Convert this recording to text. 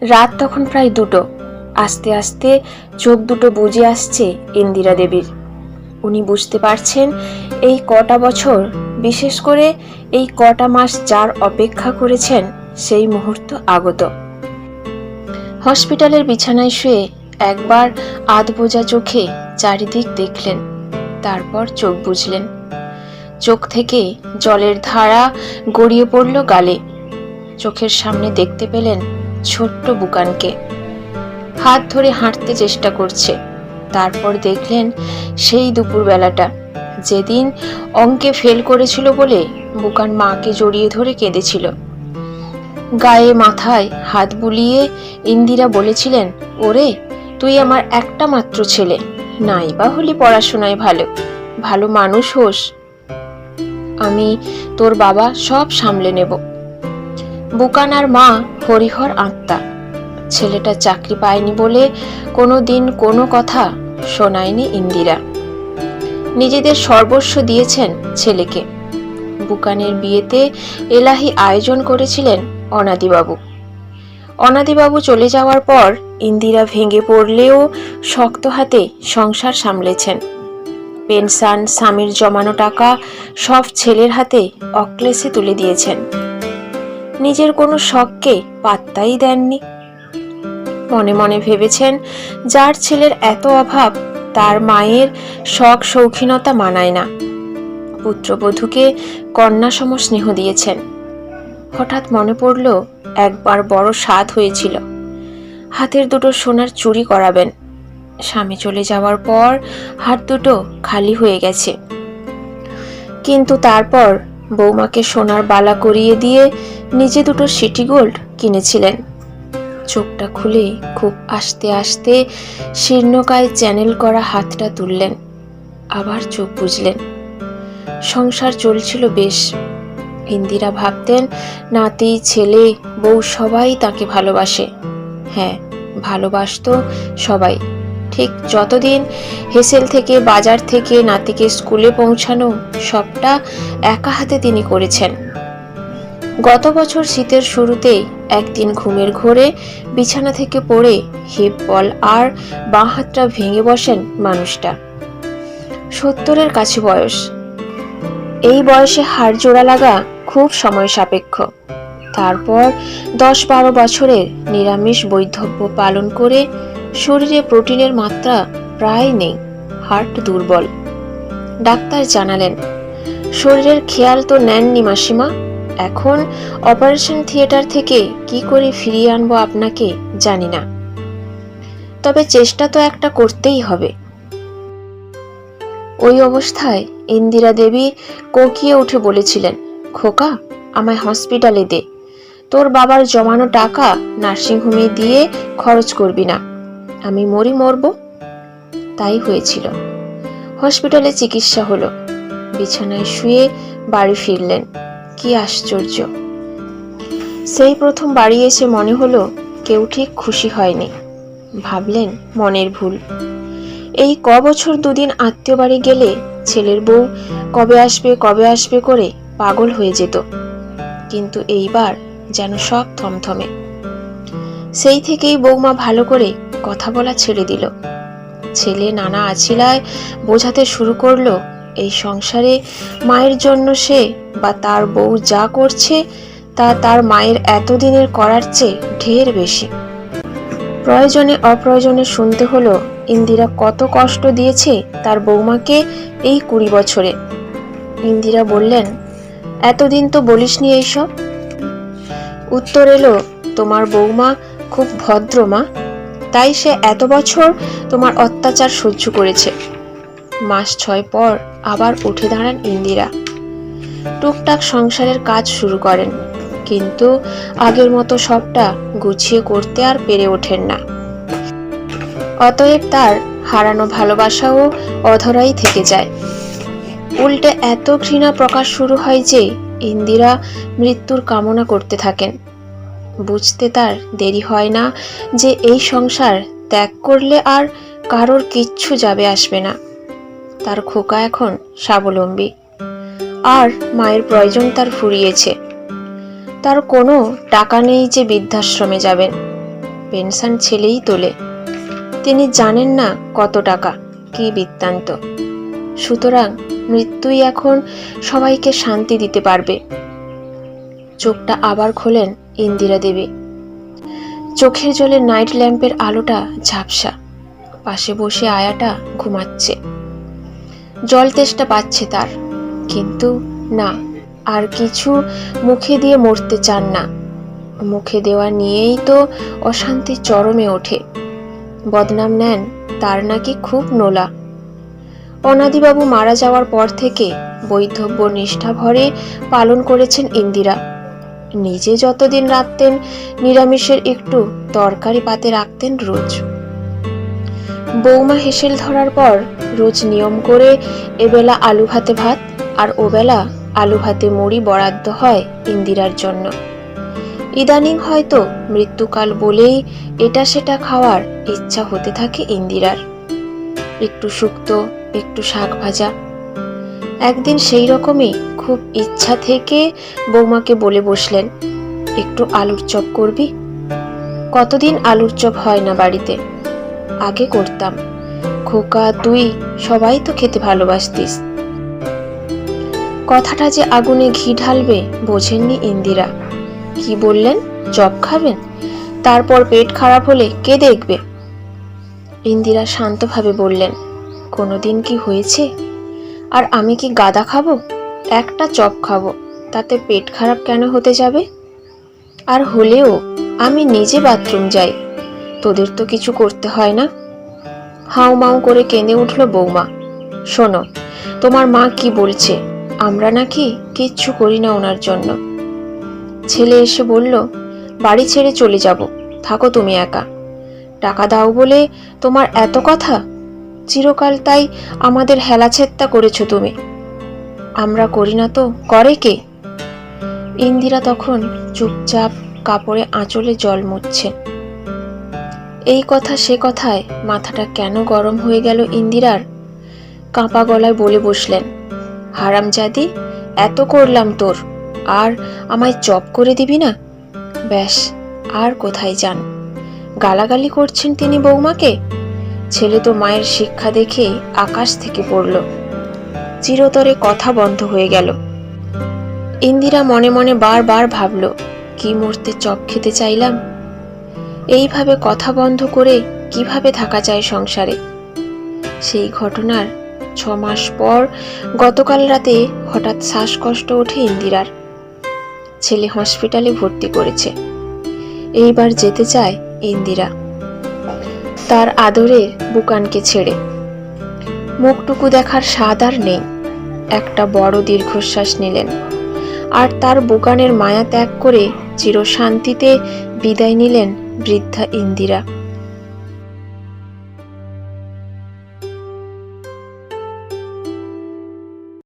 রাত তখন প্রায় দুটো। আস্তে আস্তে চোখ দুটো বুঝে আসছে ইন্দিরা দেবীর। উনি বুঝতে পারছেন এই কটা বছর, বিশেষ করে এই কটা মাস যার অপেক্ষা করেছেন সেই মুহূর্ত আগত। হসপিটালের বিছানায় শুয়ে একবার আধ বোঝা চোখে চারিদিক দেখলেন, তারপর চোখ বুঝলেন। চোখ থেকে জলের ধারা গড়িয়ে পড়ল গালে। চোখের সামনে দেখতে পেলেন ছোট্ট বুকানকে। হাত ধরে হাঁটতে চেষ্টা করছে। তারপর দেখলেন সেই দুপুরবেলাটা। যেদিন অঙ্কে ফেল করেছিল বলে বুকান মাকে জড়িয়ে ধরে কেঁদেছিল। গায়ে মাথায় হাত বুলিয়ে ইন্দিরা বলেছিলেন, ওরে, তুই আমার একটা মাত্র ছেলে। নাই বা হলি পড়াশোনায় ভালো। ভালো মানুষ হোস। আমি তোর বাবা সব সামলে নেব। বুকান আর মা হরিহর আত্মা। ছেলেটা চাকরি পায়নি বলে কোনো দিন কোনো কথা শোনায়নি ইন্দিরা। নিজেদের সর্বস্ব দিয়েছেন ছেলেকে। বুকানের বিয়েতে এলাহি আয়োজন করেছিলেন অনাদিবাবু। অনাদিবাবু চলে যাওয়ার পর ইন্দিরা ভেঙে পড়লেও শক্ত হাতে সংসার সামলেছেন। পেনশন, স্বামীর জমানো টাকা সব ছেলের হাতে অক্লেশে তুলে দিয়েছেন। নিজের কোনো শখকে পাত্তাই দেননি। মনে মনে ভেবেছেন, যার ছেলের এত অভাব, তার মায়ের শখ শৌখিনতা মানায় না। পুত্রবধূকে কন্যা সম স্নেহ দিয়েছেন। হঠাৎ মনে পড়ল, একবার বড় স্বাদ হয়েছিল। হাতের দুটো সোনার চুরি করাবেন। স্বামী চলে যাওয়ার পর হাত দুটো খালি হয়ে গেছে। কিন্তু তারপর বৌমাকে সোনার বালা করিয়ে দিয়ে নিজে দুটো সিটি গোল্ড কিনেছিলেন। চোখটা খুলে খুব আস্তে আস্তে শীর্ণকায় চ্যানেল করা হাতটা তুললেন, আবার চোখ বুঝলেন সংসার চলছিল বেশ। ইন্দিরা ভাবতেন, নাতি, ছেলে, বউ সবাই তাকে ভালোবাসে। হ্যাঁ ভালোবাসতো সবাই। ঠিক যতদিন হেসেল থেকে, বাজার থেকে নাতিকে স্কুলে পৌঁছানো সবটা একা হাতে তিনি করেছেন। গত বছর শীতের শুরুতেই একদিন ঘুমের ঘোরে বিছানা থেকে পড়ে হিপ বল আর বাঁ হাতটা ভেঙে বসেন মানুষটা। সত্তরের কাছে বয়স। এই বয়সে হাড় জোড়া লাগা খুব সময় সাপেক্ষ। তারপর দশ বারো বছরের নিরামিষ বৈধব্য পালন করে শরীরে প্রোটিনের মাত্রা প্রায় নেই, হার্ট দুর্বল। ডাক্তার জানালেন, শরীরের খেয়াল তো নেননি মাসিমা এখন অপারেশন থিয়েটার থেকে কি করে ফিরিয়ে আনব আপনাকে জানি না। তবে চেষ্টা তো একটা করতেই হবে। ওই অবস্থায় ইন্দিরা দেবী কোকিয়ে উঠে বলেছিলেন, খোকা, আমায় হসপিটালে দে। তোর বাবার জমানো টাকা নার্সিংহোমে দিয়ে খরচ করবি না। আমি মরি মরব। তাই হয়েছিল। হসপিটালে চিকিৎসা হলো। বিছানায় শুয়ে বাড়ি ফিরলেন। কি আশ্চর্য। সেই প্রথম বাড়ি এসে মনে হলো কেউ ঠিক খুশি হয়নি। ভাবলেন মনের ভুল। এই ক বছর দুদিন আত্মীয় বাড়ি গেলে ছেলের বউ কবে আসবে কবে আসবে করে পাগল হয়ে যেত। কিন্তু এইবার যেন সব থমথমে। সেই থেকেই বৌমা ভালো করে কথা বলা ছেড়ে দিল। ছেলে নানা আছিলায় বোঝাতে শুরু করল এই সংসারে মায়ের জন্য সে বা তার বউ যা করছে, তা তার মায়ের এতদিনের করার চেয়ে ঢের বেশি। প্রয়োজনে অপ্রয়োজনে শুনতে হলো, ইন্দিরা কত কষ্ট দিয়েছে তার বৌমাকে এই কুড়ি বছরে। ইন্দিরা বললেন, এতদিন তো বলিসনি এইসব? উত্তর এলো, তোমার বৌমা খুব ভদ্র মা। তাই সে এত বছর তোমার অত্যাচার সহ্য করেছে। মাস ছয় পর আবার উঠে দাঁড়ান ইন্দিরা। টুকটাক সংসারের কাজ শুরু করেন, কিন্তু আগের মতো সবটা গুছিয়ে করতে আর পেরে ওঠেন না। অতএব তার হারানো ভালোবাসাও অধরাই থেকে যায়। উল্টে এত ঘৃণা প্রকাশ শুরু হয় যে ইন্দিরা মৃত্যুর কামনা করতে থাকেন। বুঝতে তার দেরি হয় না যে এই সংসার ত্যাগ করলে আর কারোর কিচ্ছু যাবে আসবে না। তার খোকা এখন স্বাবলম্বী। আর মায়ের প্রয়োজন তার ফুরিয়েছে। তার কোনো টাকা নেই যে বৃদ্ধাশ্রমে যাবেন। পেনশন ছেলেই তোলে। তিনি জানেন না কত টাকা, কি বৃত্তান্ত। সুতরাং মৃত্যুই এখন সবাইকে শান্তি দিতে পারবে। চোখটা আবার খোলেন ইন্দিরা দেবী। চোখের জলে নাইট ল্যাম্পের আলোটা ঝাপসা। পাশে বসে আয়াটা ঘুমাচ্ছে। জল তেষ্টা পাচ্ছে তার। কিন্তু না, আর কিছু মুখে দিয়ে মরতে চান না। মুখে দেওয়া নিয়েই তো অশান্তি চরমে ওঠে। বদনাম নেন তার নাকি খুব নোলা। অনাদিবাবু মারা যাওয়ার পর থেকে বৈধব্য নিষ্ঠা ভরে পালন করেছেন ইন্দিরা। নিজে যতদিন রাখতেন নিরামিষের একটু তরকারি পাতে রাখতেন রোজ। বৌমা হেসেল ধরার পর রোজ নিয়ম করে এবেলা আলু ভাতে ভাত আর ওবেলা আলু ভাতে মুড়ি বরাদ্দ হয় ইন্দিরার জন্য। ইদানিং হয়তো মৃত্যুকাল বলেই এটা সেটা খাওয়ার ইচ্ছা হতে থাকে ইন্দিরার। একটু শুক্তো, একটু শাক ভাজা। একদিন সেই রকমই খুব ইচ্ছা থেকে বৌমাকে বলে বসলেন, একটু আলুর চপ করবি? কতদিন আলুর চপ হয় না বাড়িতে? আগে করতাম। খোকা, তুই সবাই তো খেতে ভালোবাসতিস। কথাটা যে আগুনে ঘি ঢালবে, বোঝেননি ইন্দিরা। কি বললেন? চপ খাবেন? তারপর পেট খারাপ হলে কে দেখবে? ইন্দিরা শান্তভাবে বললেন, কোনোদিন কি হয়েছে? আর আমি কি গাদা খাব? একটা চপ খাব, তাতে পেট খারাপ কেন হতে যাবে? আর হলেও আমি নিজে বাথরুম যাই তোদের তো কিছু করতে হয় না? হাউ মাউ করে কেঁদে উঠল বৌমা। শোনো, তোমার মা কি বলছে? আমরা নাকি কিচ্ছু করি না ওনার জন্য। ছেলে এসে বলল, বাড়ি ছেড়ে চলে যাব, থাকো তুমি একা। টাকা দাও বলে তোমার এত কথা? চিরকাল তাই আমাদের হেলাছেত্তা করেছ তুমি। আমরা করি না তো, করে কে? ইন্দিরা তখন চুপচাপ কাপড়ে আঁচলে জল মুছছেন এই কথা সে কথায় মাথাটা কেন গরম হয়ে গেল ইন্দিরার? কাঁপা গলায় বলে বসলেন, হারামজাদি, এত করলাম তোর, আর আমায় চপ করে দিবি না? ব্যাস, আর কোথায় যান? গালাগালি করছেন তিনি বৌমাকে? ছেলে তো মায়ের শিক্ষা দেখে আকাশ থেকে পড়ল। চিরতরে কথা বন্ধ হয়ে গেল। ইন্দিরা মনে মনে বারবার ভাবল, কি মুহূর্তে চপ খেতে চাইলাম? এইভাবে কথা বন্ধ করে কীভাবে থাকা যায় সংসারে? সেই ঘটনার ছ মাস পর গতকাল রাতে হঠাৎ শ্বাসকষ্ট ওঠে ইন্দিরার। ছেলে হসপিটালে ভর্তি করেছে। এইবার যেতে চায় ইন্দিরা। তার আদরের বুকানকে ছেড়ে। মুখটুকু দেখার স্বাদ আর নেই। একটা বড় দীর্ঘশ্বাস নিলেন। আর তার বুকানের মায়া ত্যাগ করে চিরশান্তিতে বিদায় নিলেন বৃদ্ধা ইন্দিরা।